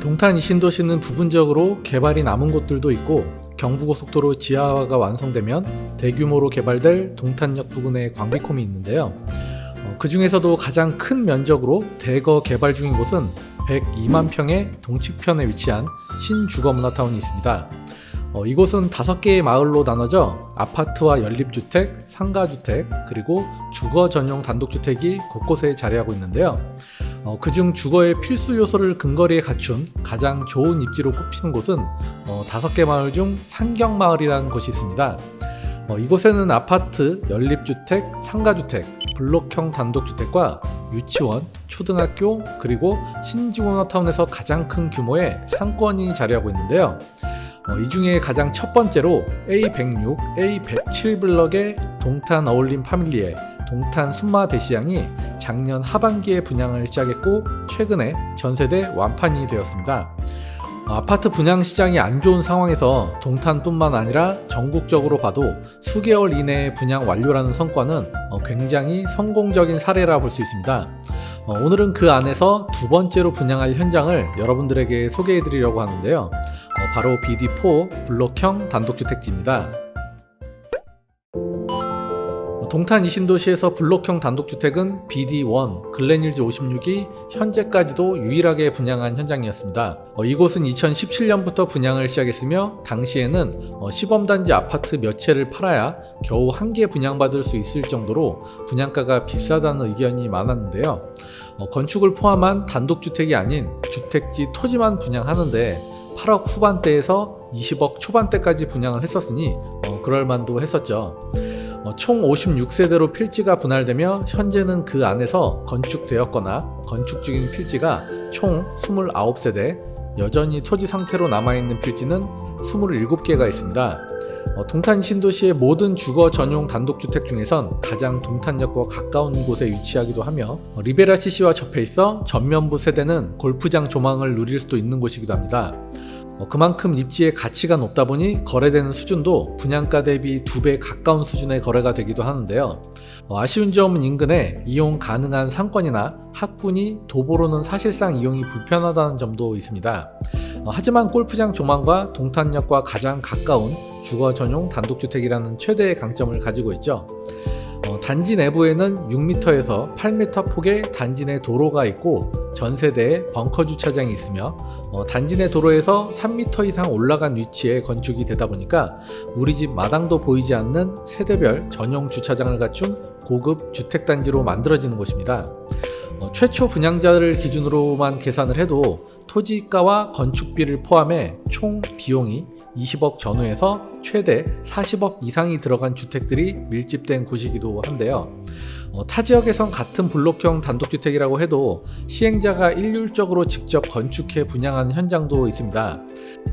동탄 이신도시는 부분적으로 개발이 남은 곳들도 있고 경부고속도로 지하화가 완성되면 대규모로 개발될 동탄역 부근에 광비콤이 있는데요. 어, 그 중에서도 가장 큰 면적으로 대거 개발 중인 곳은 102만 평의 동측편에 위치한 신주거문화타운이 있습니다. 어, 이곳은 다섯 개의 마을로 나눠져 아파트와 연립주택, 상가주택, 그리고 주거 전용 단독주택이 곳곳에 자리하고 있는데요. 어, 그중 주거의 필수 요소를 근거리에 갖춘 가장 좋은 입지로 꼽히는 곳은 어, 다섯 개 마을 중 산경마을이라는 곳이 있습니다. 어, 이곳에는 아파트, 연립주택, 상가주택, 블록형 단독주택과 유치원, 초등학교, 그리고 신주문화타운에서 가장 큰 규모의 상권이 자리하고 있는데요. 어, 이 중에 가장 첫 번째로 A106, A107 블럭의 동탄 어울림 파밀리에 동탄 순마 대시양이 작년 하반기에 분양을 시작했고 최근에 전세대 완판이 되었습니다. 어, 아파트 분양 시장이 안 좋은 상황에서 동탄뿐만 아니라 전국적으로 봐도 수개월 이내에 분양 완료라는 성과는 어, 굉장히 성공적인 사례라 볼 수 있습니다. 어, 오늘은 그 안에서 두 번째로 분양할 현장을 여러분들에게 소개해 드리려고 하는데요. 어, 바로 BD4 블록형 단독주택지입니다. 어, 동탄 이신도시에서 블록형 단독주택은 BD1 글렌힐즈 56이 현재까지도 유일하게 분양한 현장이었습니다. 어, 이곳은 2017년부터 분양을 시작했으며 당시에는 어, 시범단지 아파트 몇 채를 팔아야 겨우 한 개 분양받을 수 있을 정도로 분양가가 비싸다는 의견이 많았는데요. 어, 건축을 포함한 단독주택이 아닌 주택지 토지만 분양하는데 8억 후반대에서 20억 초반대까지 분양을 했었으니 어, 그럴만도 했었죠. 어, 총 56세대로 필지가 분할되며 현재는 그 안에서 건축되었거나 건축 중인 필지가 총 29세대, 여전히 토지 상태로 남아있는 필지는 27개가 있습니다. 어, 동탄 신도시의 모든 주거 전용 단독주택 중에선 가장 동탄역과 가까운 곳에 위치하기도 하며 어, 리베라시시와 접해 있어 전면부 세대는 골프장 조망을 누릴 수도 있는 곳이기도 합니다. 어, 그만큼 입지의 가치가 높다 보니 거래되는 수준도 분양가 대비 두 배 가까운 수준의 거래가 되기도 하는데요. 어, 아쉬운 점은 인근에 이용 가능한 상권이나 학군이 도보로는 사실상 이용이 불편하다는 점도 있습니다. 어, 하지만 골프장 조망과 동탄역과 가장 가까운 주거 전용 단독주택이라는 최대의 강점을 가지고 있죠. 어, 단지 내부에는 6m에서 8m 폭의 단지 내 도로가 있고 전세대에 벙커 주차장이 있으며 어, 단지 내 도로에서 3m 이상 올라간 위치에 건축이 되다 보니까 우리 집 마당도 보이지 않는 세대별 전용 주차장을 갖춘 고급 주택단지로 만들어지는 곳입니다. 어, 최초 분양자를 기준으로만 계산을 해도 토지가와 건축비를 포함해 총 비용이 20억 전후에서 최대 40억 이상이 들어간 주택들이 밀집된 곳이기도 한데요. 어, 타 지역에선 같은 블록형 단독주택이라고 해도 시행자가 일률적으로 직접 건축해 분양하는 현장도 있습니다.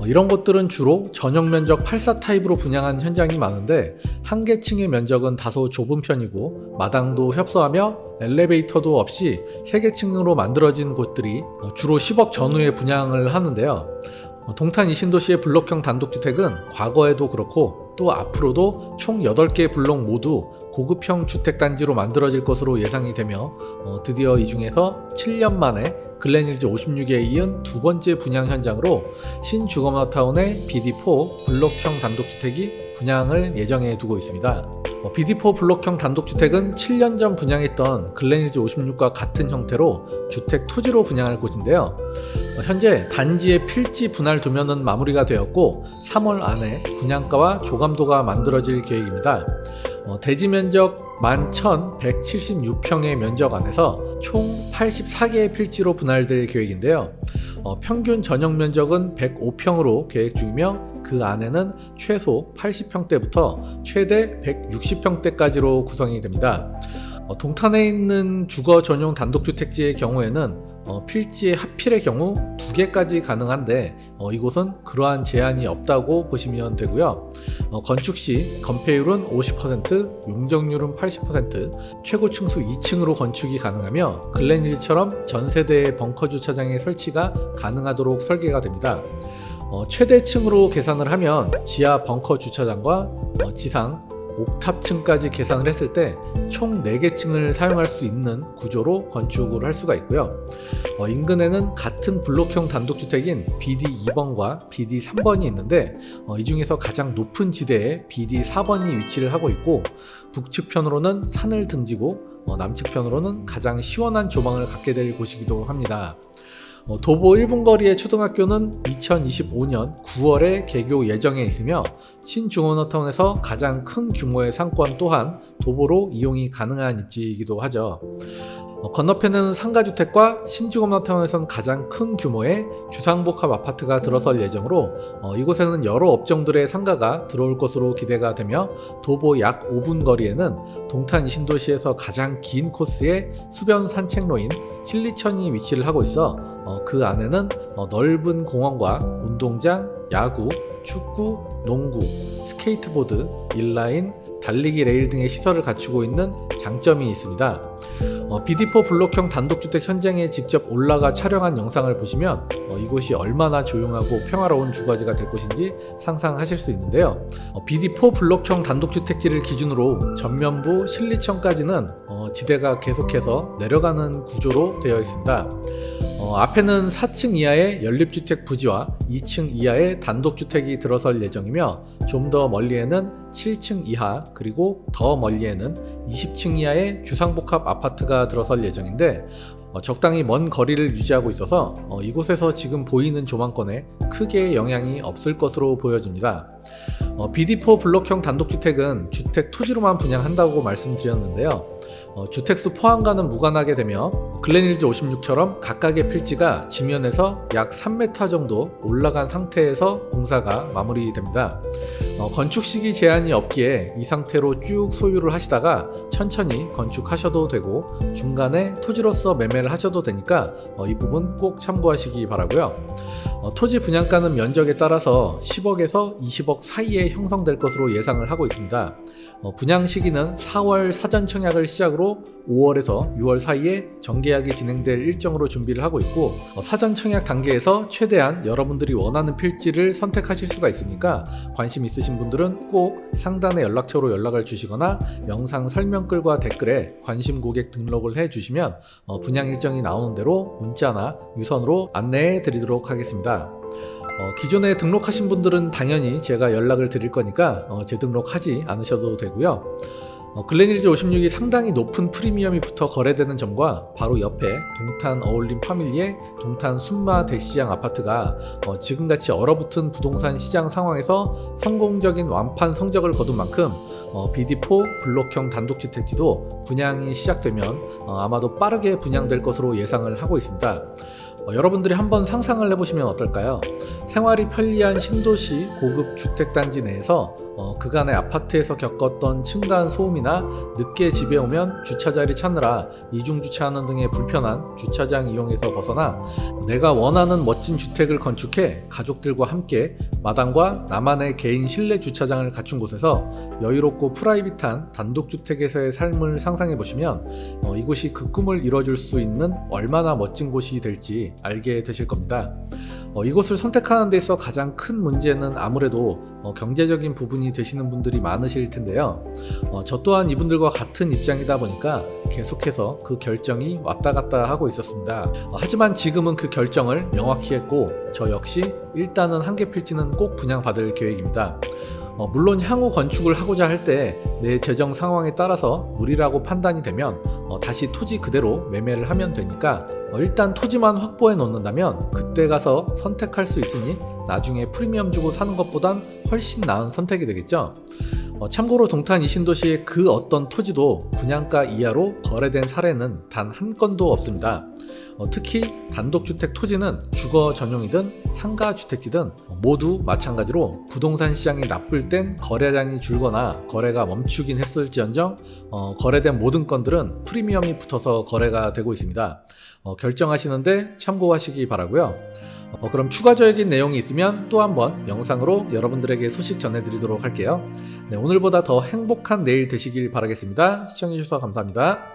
어, 이런 곳들은 주로 전용 면적 84 타입으로 분양한 현장이 많은데 한 개층의 면적은 다소 좁은 편이고 마당도 협소하며 엘리베이터도 없이 세 개층으로 만들어진 곳들이 어, 주로 10억 전후에 분양을 하는데요. 어, 동탄 이신도시의 블록형 단독주택은 과거에도 그렇고 또 앞으로도 총 8개 블록 모두 고급형 주택단지로 만들어질 것으로 예상이 되며 어, 드디어 이 중에서 7년 만에 글렌힐즈 56에 이은 두 번째 분양 현장으로 신주거마타운의 BD4 블록형 단독주택이 분양을 예정해 두고 있습니다. 어, BD4 블록형 단독주택은 7년 전 분양했던 글렌힐즈 56과 같은 형태로 주택 토지로 분양할 곳인데요. 어, 현재 단지의 필지 분할 도면은 마무리가 되었고 3월 안에 분양가와 조감도가 만들어질 계획입니다. 어, 대지 면적 11,176평의 면적 안에서 총 84개의 필지로 분할될 계획인데요. 어, 평균 전용 면적은 105평으로 계획 중이며 그 안에는 최소 80평대부터 최대 160평대까지로 구성이 됩니다. 어, 동탄에 있는 주거 전용 단독주택지의 경우에는 어, 필지의 하필의 경우 두 개까지 가능한데 어, 이곳은 그러한 제한이 없다고 보시면 되고요. 어, 건축 시 건폐율은 50%, 용적률은 80%, 최고 층수 2층으로 건축이 가능하며 글렌힐처럼 전세대의 벙커 주차장의 설치가 가능하도록 설계가 됩니다. 어, 최대층으로 계산을 하면 지하 벙커 주차장과 어, 지상 옥탑층까지 계산을 했을 때 총 4개 층을 사용할 수 있는 구조로 건축을 할 수가 있고요. 어, 인근에는 같은 블록형 단독주택인 BD 2번과 BD 3번이 있는데 어, 이 중에서 가장 높은 지대에 BD 4번이 위치를 하고 있고 북측편으로는 산을 등지고 어, 남측편으로는 가장 시원한 조망을 갖게 될 곳이기도 합니다. 어, 도보 1분 거리의 초등학교는 2025년 9월에 개교 예정에 있으며 신중원어타운에서 가장 큰 규모의 상권 또한 도보로 이용이 가능한 입지이기도 하죠. 어, 건너편에는 상가주택과 신주검나타운에선 가장 큰 규모의 주상복합 아파트가 들어설 예정으로 어, 이곳에는 여러 업종들의 상가가 들어올 것으로 기대가 되며 도보 약 5분 거리에는 동탄 이신도시에서 가장 긴 코스의 수변 산책로인 신리천이 위치를 하고 있어 어, 그 안에는 어, 넓은 공원과 운동장, 야구, 축구, 농구, 스케이트보드, 인라인, 달리기 레일 등의 시설을 갖추고 있는 장점이 있습니다. 어, BD4 블록형 단독주택 현장에 직접 올라가 촬영한 영상을 보시면 어, 이곳이 얼마나 조용하고 평화로운 주거지가 될 것인지 상상하실 수 있는데요. 어, BD4 블록형 단독주택지를 기준으로 전면부 신리천까지는 어, 지대가 계속해서 내려가는 구조로 되어 있습니다. 어, 앞에는 4층 이하의 연립주택 부지와 2층 이하의 단독주택이 들어설 예정이며 좀 더 멀리에는 7층 이하 그리고 더 멀리에는 20층 이하의 주상복합 아파트가 들어설 예정인데 어, 적당히 먼 거리를 유지하고 있어서 어, 이곳에서 지금 보이는 조망권에 크게 영향이 없을 것으로 보여집니다. 어, BD4 블록형 단독주택은 주택 토지로만 분양한다고 말씀드렸는데요. 어, 주택수 포함과는 무관하게 되며 글렌힐즈 56처럼 각각의 필지가 지면에서 약 3m 정도 올라간 상태에서 공사가 마무리됩니다. 어, 건축 시기 제한이 없기에 이 상태로 쭉 소유를 하시다가 천천히 건축하셔도 되고 중간에 토지로서 매매를 하셔도 되니까 어, 이 부분 꼭 참고하시기 바라고요. 어, 토지 분양가는 면적에 따라서 10억에서 20억 사이에 형성될 것으로 예상을 하고 있습니다. 어, 분양 시기는 4월 사전 청약을 시작으로 5월에서 6월 사이에 정계약이 진행될 일정으로 준비를 하고 있고 어, 사전 청약 단계에서 최대한 여러분들이 원하는 필지를 선택하실 수가 있으니까 관심 있으신 분들은 꼭 상단의 연락처로 연락을 주시거나 영상 설명글과 댓글에 관심 고객 등록을 해 주시면 어, 분양 일정이 나오는 대로 문자나 유선으로 안내해 드리도록 하겠습니다. 어, 기존에 등록하신 분들은 당연히 제가 연락을 드릴 거니까 어, 재등록하지 않으셔도 되고요. 어, 글렌힐즈 56이 상당히 높은 프리미엄이 붙어 거래되는 점과 바로 옆에 동탄 어울림 파밀리의 동탄 순마 대시장 아파트가 어, 지금같이 얼어붙은 부동산 시장 상황에서 성공적인 완판 성적을 거둔 만큼 어, BD4 블록형 단독주택지도 분양이 시작되면 어, 아마도 빠르게 분양될 것으로 예상을 하고 있습니다. 어, 여러분들이 한번 상상을 해보시면 어떨까요? 생활이 편리한 신도시 고급 주택단지 내에서 어, 그간의 아파트에서 겪었던 층간 소음이나 늦게 집에 오면 주차 자리 찾느라 이중 주차하는 등의 불편한 주차장 이용에서 벗어나 내가 원하는 멋진 주택을 건축해 가족들과 함께 마당과 나만의 개인 실내 주차장을 갖춘 곳에서 여유롭고 프라이빗한 단독주택에서의 삶을 상상해 보시면 어, 이곳이 그 꿈을 이뤄줄 수 있는 얼마나 멋진 곳이 될지 알게 되실 겁니다. 어, 이곳을 선택하는 데 있어 가장 큰 문제는 아무래도 어, 경제적인 부분이 되시는 분들이 많으실 텐데요. 어, 저 또한 이분들과 같은 입장이다 보니까 계속해서 그 결정이 왔다 갔다 하고 있었습니다. 어, 하지만 지금은 그 결정을 명확히 했고 저 역시 일단은 한개 필지는 꼭 분양받을 계획입니다. 어, 물론 향후 건축을 하고자 할 때 내 재정 상황에 따라서 무리라고 판단이 되면 어, 다시 토지 그대로 매매를 하면 되니까 어, 일단 토지만 확보해 놓는다면 그때 가서 선택할 수 있으니 나중에 프리미엄 주고 사는 것보단 훨씬 나은 선택이 되겠죠. 어, 참고로 동탄 이신도시의 그 어떤 토지도 분양가 이하로 거래된 사례는 단 한 건도 없습니다. 어, 특히 단독주택 토지는 주거 전용이든 상가 주택지든 모두 마찬가지로 부동산 시장이 나쁠 땐 거래량이 줄거나 거래가 멈추긴 했을지언정 어, 거래된 모든 건들은 프리미엄이 붙어서 거래가 되고 있습니다. 어, 결정하시는데 참고하시기 바라고요. 어, 그럼 추가적인 내용이 있으면 또 한번 영상으로 여러분들에게 소식 전해드리도록 할게요. 네, 오늘보다 더 행복한 내일 되시길 바라겠습니다. 시청해주셔서 감사합니다.